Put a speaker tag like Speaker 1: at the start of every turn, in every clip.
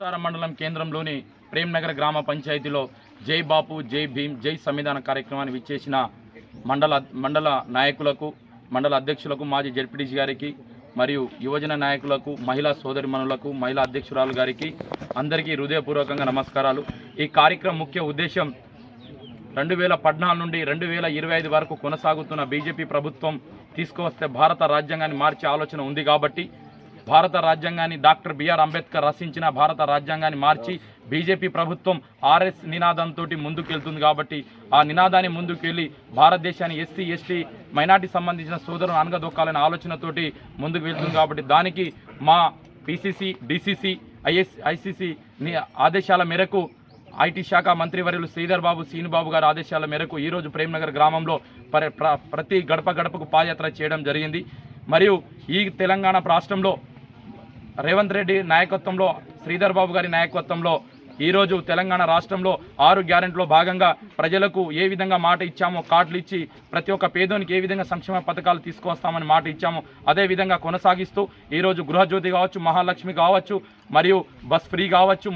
Speaker 1: ఉత్తార మండలం కేంద్రంలోని ప్రేమ్నగర్ గ్రామ పంచాయతీలో జై బాపు జై భీమ్ జై సంవిధాన కార్యక్రమాన్ని విచ్చేసిన మండల మండల నాయకులకు మండల అధ్యక్షులకు మాజీ జడ్పీటీసీ గారికి మరియు యువజన నాయకులకు మహిళా సోదరిమణులకు మహిళా అధ్యక్షురాలు గారికి అందరికీ హృదయపూర్వకంగా నమస్కారాలు. ఈ కార్యక్రమం ముఖ్య ఉద్దేశం రెండు వేల పద్నాలుగు నుండి రెండు వేల ఇరవై ఐదు వరకు కొనసాగుతున్న బీజేపీ ప్రభుత్వం తీసుకువస్తే భారత రాజ్యాంగాన్ని మార్చే ఆలోచన ఉంది కాబట్టి భారత రాజ్యాంగాన్ని డాక్టర్ బిఆర్ అంబేద్కర్ రచించిన భారత రాజ్యాంగాన్ని మార్చి బీజేపీ ప్రభుత్వం ఆర్ఎస్ నినాదంతో ముందుకెళ్తుంది కాబట్టి ఆ నినాదాన్ని ముందుకెళ్ళి భారతదేశాన్ని ఎస్సీ ఎస్టీ మైనార్టీ సంబంధించిన సోదరులను అనగదొక్కాలనే ఆలోచనతోటి ముందుకు వెళ్తుంది కాబట్టి దానికి మా పిసిసి డిసిసి ఐఎస్ ఐసిసి ఆదేశాల మేరకు ఐటీ శాఖ మంత్రివర్యులు శ్రీధర్ బాబు సీనుబాబు గారి ఆదేశాల మేరకు ఈరోజు ప్రేమ్నగర్ గ్రామంలో ప్ర- ప్రతి గడప గడపకు పాదయాత్ర చేయడం జరిగింది. మరియు ఈ తెలంగాణ రాష్ట్రంలో రేవంత్ రెడ్డి నాయకత్వంలో శ్రీధర్ బాబు గారి నాయకత్వంలో ఈరోజు తెలంగాణ రాష్ట్రంలో ఆరు గ్యారెంట్లో భాగంగా ప్రజలకు ఏ విధంగా మాట ఇచ్చామో కార్డులు ఇచ్చి ప్రతి ఒక్క పేదోనికి ఏ విధంగా సంక్షేమ పథకాలు తీసుకొస్తామని మాట ఇచ్చామో అదే విధంగా కొనసాగిస్తూ ఈరోజు గృహజ్యోతి కావచ్చు మహాలక్ష్మి కావచ్చు మరియు బస్ ఫ్రీ కావచ్చు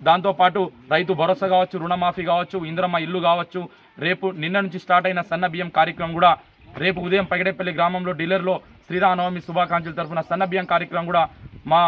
Speaker 1: దాంతోపాటు రైతు భరోసా కావచ్చు రుణమాఫీ కావచ్చు ఇంద్రమ్మ ఇల్లు కావచ్చు రేపు నిన్న నుంచి స్టార్ట్ అయిన సన్న బియ్యం కార్యక్రమం కూడా రేపు ఉదయం పగిడేపల్లి గ్రామంలో డీలర్లో శ్రీరామనవమి శుభాకాంక్షల తరఫున సన్న బియ్యం కార్యక్రమం కూడా మా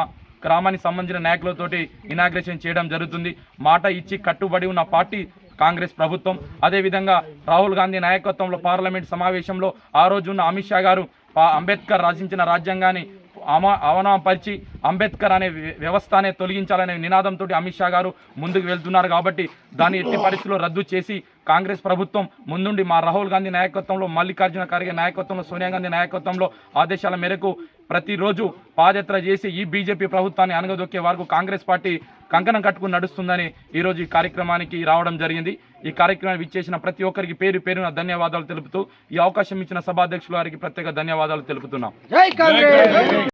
Speaker 1: గ్రామానికి సంబంధించిన నాయకులతోటి ఇనాగ్రేషన్ చేయడం జరుగుతుంది. మాట ఇచ్చి కట్టుబడి ఉన్న పార్టీ కాంగ్రెస్ ప్రభుత్వం అదేవిధంగా రాహుల్ గాంధీ నాయకత్వంలో పార్లమెంట్ సమావేశంలో ఆ రోజున్న అమిత్ షా గారు పా- అంబేద్కర్ రచించిన రాజ్యాంగాన్ని అమ అవనపరిచి అంబేద్కర్ అనే వ్య- వ్యవస్థనే తొలగించాలనే నినాదంతో అమిత్ షా గారు ముందుకు వెళ్తున్నారు కాబట్టి దాన్ని ఎట్టి పరిస్థితుల్లో రద్దు చేసి కాంగ్రెస్ ప్రభుత్వం ముందుండి మా రాహుల్ గాంధీ నాయకత్వంలో మల్లికార్జున ఖర్గే నాయకత్వంలో సోనియా గాంధీ నాయకత్వంలో ఆదేశాల మేరకు ప్రతిరోజు పాదయాత్ర చేసి ఈ బీజేపీ ప్రభుత్వాన్ని అనగదొక్కే వరకు కాంగ్రెస్ పార్టీ కంకణం కట్టుకుని నడుస్తుందని ఈరోజు ఈ కార్యక్రమానికి రావడం జరిగింది. ఈ కార్యక్రమాన్ని విచ్చేసిన ప్రతి ఒక్కరికి పేరు పేరున ధన్యవాదాలు తెలుపుతూ ఈ అవకాశం ఇచ్చిన సభాధ్యక్షుల వారికి ప్రత్యేక ధన్యవాదాలు తెలుపుతున్నాం.